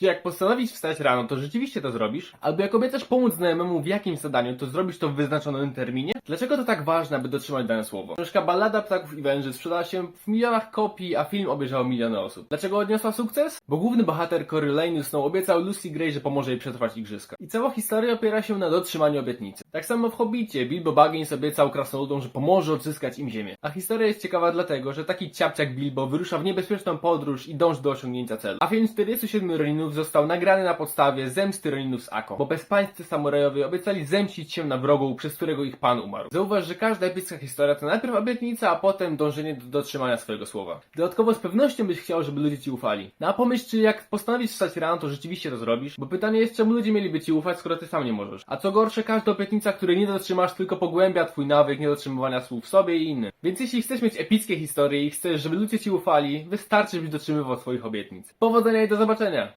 Czy jak postanowisz wstać rano, to rzeczywiście to zrobisz? Albo jak obiecasz pomóc znajomemu w jakimś zadaniu, to zrobisz to w wyznaczonym terminie? Dlaczego to tak ważne, aby dotrzymać dane słowo? Książka Ballada Ptaków i Węży sprzedała się w milionach kopii, a film obejrzało miliony osób. Dlaczego odniosła sukces? Bo główny bohater Cory Lane Snow obiecał Lucy Gray, że pomoże jej przetrwać igrzyska. I cała historia opiera się na dotrzymaniu obietnicy. Tak samo w Hobbicie Bilbo Baggins obiecał krasnoludom, że pomoże odzyskać im ziemię. A historia jest ciekawa dlatego, że taki ciapciak Bilbo wyrusza w niebezpieczną podróż i dąży do osiągnięcia celu. A film 47 Roninów został nagrany na podstawie zemsty Roninów z Ako, bo bezpańscy samurajowie obiecali zemścić się na wrogu, przez którego ich pan umarł. Zauważ, że każda epicka historia to najpierw obietnica, a potem dążenie do dotrzymania swojego słowa. Dodatkowo z pewnością byś chciał, żeby ludzie ci ufali. No a pomyśl, czy jak postanowisz wstać rano, to rzeczywiście to zrobisz? Bo pytanie jest, czemu ludzie mieliby ci ufać, skoro ty sam nie możesz? A co gorsze, każda obietnica, której nie dotrzymasz, tylko pogłębia twój nawyk niedotrzymywania słów sobie i innym. Więc jeśli chcesz mieć epickie historie i chcesz, żeby ludzie ci ufali, wystarczy, byś dotrzymywał swoich obietnic. Powodzenia i do zobaczenia!